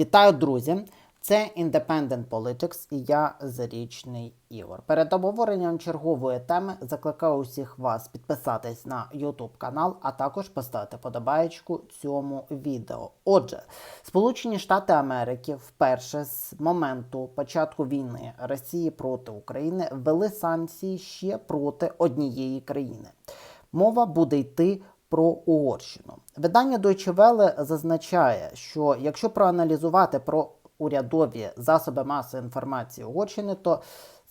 Вітаю, друзі! Це Independent Politics і я Зарічний Ігор. Перед обговоренням чергової теми закликаю усіх вас підписатись на YouTube канал, а також поставити подобаєчку цьому відео. Отже, Сполучені Штати Америки вперше з моменту початку війни Росії проти України ввели санкції ще проти однієї країни. Мова буде йти про Угорщину. Видання Deutsche Welle зазначає, що якщо проаналізувати про урядові засоби масової інформації Угорщини, то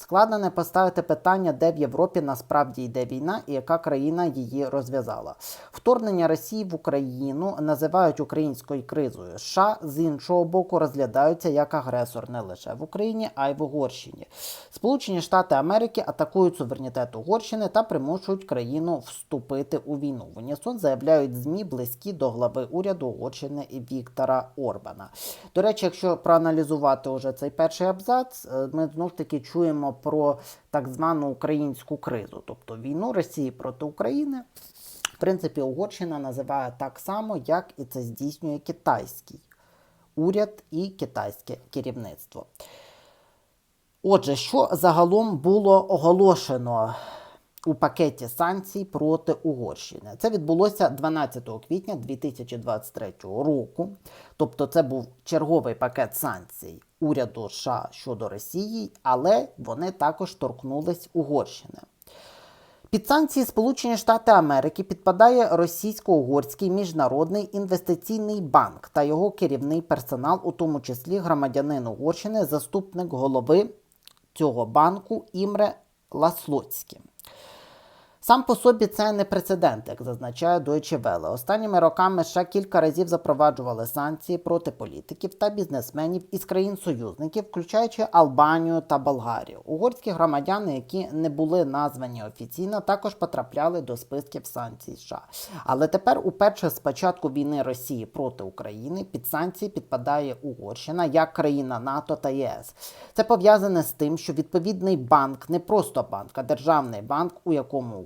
складно не поставити питання, де в Європі насправді йде війна і яка країна її розв'язала. Вторгнення Росії в Україну називають українською кризою. США з іншого боку розглядаються як агресор не лише в Україні, а й в Угорщині. Сполучені Штати Америки атакують суверенітет Угорщини та примушують країну вступити у війну. В унісон заявляють змі близькі до глави уряду Угорщини Віктора Орбана. До речі, якщо проаналізувати уже цей перший абзац, е, ми знов ж таки чуємо про так звану українську кризу, тобто війну Росії проти України. В принципі, Угорщина називає так само, як і це здійснює китайський уряд і китайське керівництво. Отже, що загалом було оголошено у пакеті санкцій проти Угорщини? Це відбулося 12 квітня 2023 року. Тобто, це був черговий пакет санкцій уряду США щодо Росії, але вони також торкнулись Угорщини. Під санкції Сполучені Штати Америки підпадає російсько-угорський міжнародний інвестиційний банк та його керівний персонал, у тому числі громадянин Угорщини, заступник голови цього банку Імре Ласлоцьке. Сам по собі це не прецедент, як зазначає Deutsche Welle. Останніми роками США кілька разів запроваджували санкції проти політиків та бізнесменів із країн-союзників, включаючи Албанію та Болгарію. Угорські громадяни, які не були названі офіційно, також потрапляли до списків санкцій США. Але тепер, уперше з початку війни Росії проти України, під санкції підпадає Угорщина як країна НАТО та ЄС. Це пов'язане з тим, що відповідний банк не просто банк, а державний банк, у якому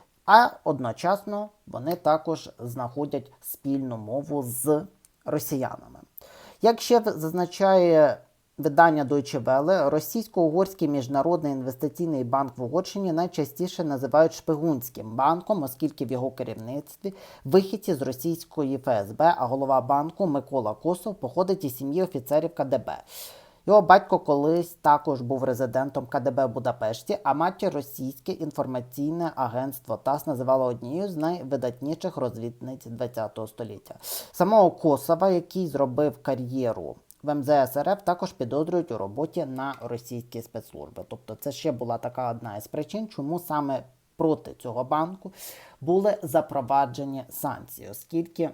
А одночасно вони також знаходять спільну мову з росіянами. Як ще зазначає видання Deutsche Welle, російсько-угорський міжнародний інвестиційний банк в Угорщині найчастіше називають шпигунським банком, оскільки в його керівництві вихідці з російської ФСБ, а голова банку Микола Косов походить із сім'ї офіцерів КДБ. Його батько колись також був резидентом КДБ в Будапешті, а матір російське інформаційне агентство ТАСС називало однією з найвидатніших розвідниць ХХ століття. Самого Косова, який зробив кар'єру в МЗС РФ, також підозрюють у роботі на російські спецслужби. Тобто, це ще була така одна із причин, чому саме проти цього банку були запроваджені санкції, оскільки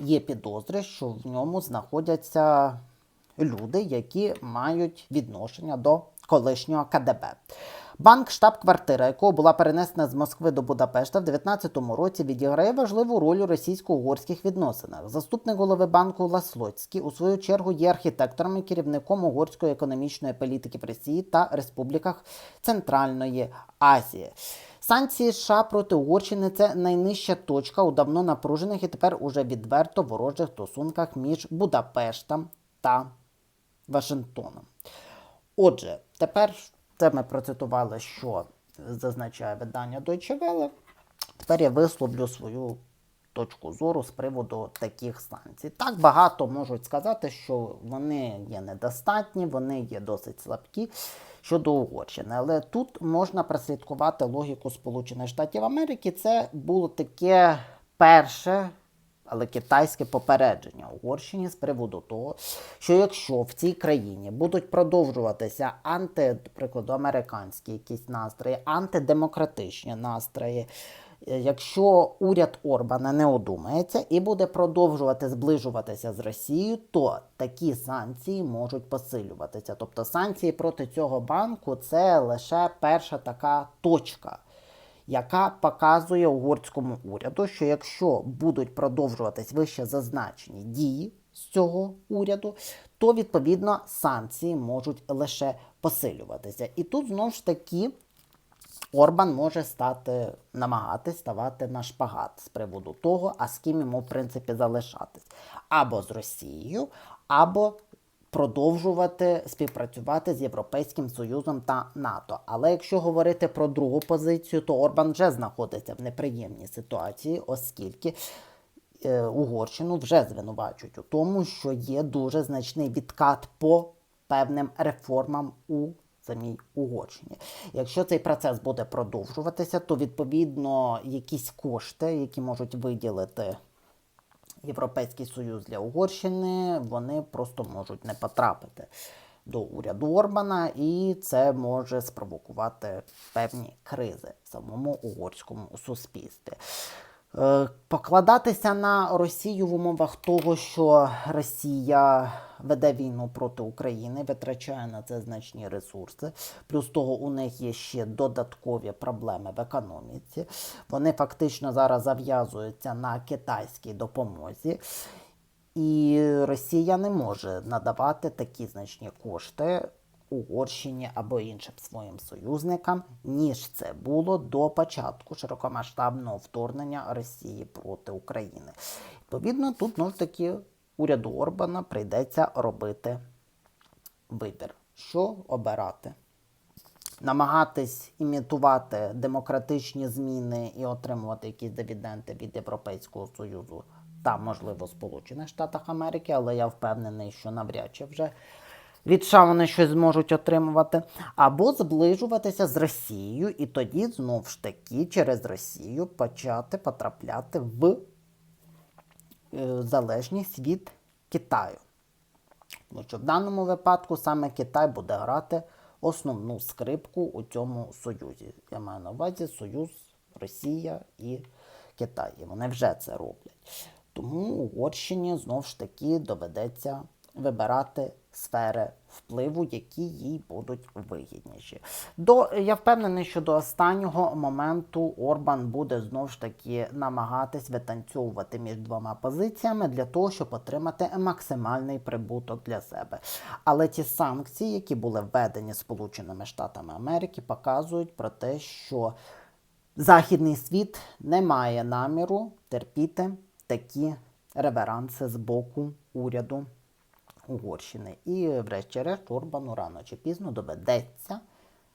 є підозри, що в ньому знаходяться люди, які мають відношення до колишнього КДБ. Банк, штаб-квартира, якого була перенесена з Москви до Будапешта в 2019 році, відіграє важливу роль у російсько-угорських відносинах. Заступник голови банку Ласлоцький, у свою чергу, є архітектором і керівником угорської економічної політики в Росії та республіках Центральної Азії. Санкції США проти Угорщини це найнижча точка у давно напружених і тепер уже відверто ворожих стосунках між Будапештом та Вашингтоном. Отже, тепер це ми процитували, що зазначає видання Deutsche Welle. Тепер я висловлю свою точку зору з приводу таких санкцій. Так багато можуть сказати, що вони є недостатні, вони є досить слабкі. щодо Угорщини. Але тут можна прослідкувати логіку Сполучених Штатів Америки. Це було таке перше. Але китайське попередження Угорщині з приводу того, що якщо в цій країні будуть продовжуватися анти, прикладу, американські якісь настрої, антидемократичні настрої, е, якщо уряд Орбана не одумається і буде продовжувати зближуватися з Росією, то такі санкції можуть посилюватися. Тобто санкції проти цього банку це лише перша така точка яка показує угорському уряду, що якщо будуть продовжуватись вище зазначені дії з цього уряду, то відповідно санкції можуть лише посилюватися. І тут знову ж таки. Орбан може стати намагатись ставати на шпагат з приводу того, а з ким йому в принципі залишатись або з Росією, або продовжувати співпрацювати з Європейським Союзом та НАТО. Але якщо говорити про другу позицію, то Орбан вже знаходиться в неприємній ситуації, оскільки е, Угорщину вже звинувачують у тому, що є дуже значний відкат по певним реформам у самій Угорщині. Якщо цей процес буде продовжуватися, то відповідно якісь кошти, які можуть виділити Європейський Союз для Угорщини, вони просто можуть не потрапити до уряду Орбана, і це може спровокувати певні кризи в самому угорському суспільстві. Е, Покладатися на Росію в умовах того, що Росія веде війну проти України, витрачає на це значні ресурси. Плюс того, у них є ще додаткові проблеми в економіці. Вони фактично зараз зав'язуються на китайській допомозі. І Росія не може надавати такі значні кошти Угорщині або іншим своїм союзникам, ніж це було до початку широкомасштабного вторгнення Росії проти України. Відповідно, тут ну, таки уряду Орбана прийдеться робити вибір, що обирати. Намагатись імітувати демократичні зміни і отримувати якісь дивіденди від Європейського Союзу та, можливо, Сполучених Штатах Америки, але я впевнений, що навряд чи вже від США вони щось зможуть отримувати, або зближуватися з Росією, і тоді знов ж таки через Росію почати потрапляти в е, залежність від Китаю. Тому що в даному випадку саме Китай буде грати основну скрипку у цьому союзі. Я маю на увазі Союз, Росія і Китай. І вони вже це роблять. Тому Угорщині знову ж таки доведеться вибирати сфери впливу, які їй будуть вигідніші. До я впевнений, що до останнього моменту Орбан буде знову ж таки намагатись витанцьовувати між двома позиціями для того, щоб отримати максимальний прибуток для себе. Але ті санкції, які були введені Сполученими Штатами Америки, показують про те, що Західний світ не має наміру терпіти такі реверанси з боку уряду Угорщини. І, врешті-решт, Орбану рано чи пізно доведеться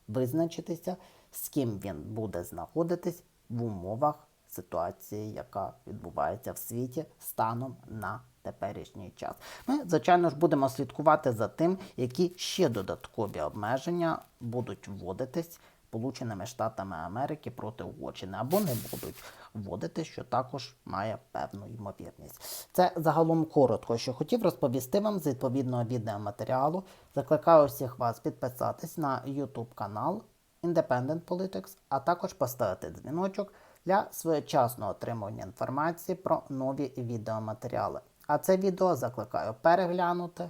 визначитися, з ким він буде знаходитись в умовах ситуації, яка відбувається в світі станом на теперішній час. Ми, звичайно ж, будемо слідкувати за тим, які ще додаткові обмеження будуть вводитись. Сполученими Штатами Америки проти Угорщини або не будуть вводити, що також має певну ймовірність. Це загалом коротко, що хотів розповісти вам з відповідного відеоматеріалу. Закликаю всіх вас підписатись на YouTube канал Independent Politics, а також поставити дзвіночок для своєчасного отримування інформації про нові відеоматеріали. А це відео закликаю переглянути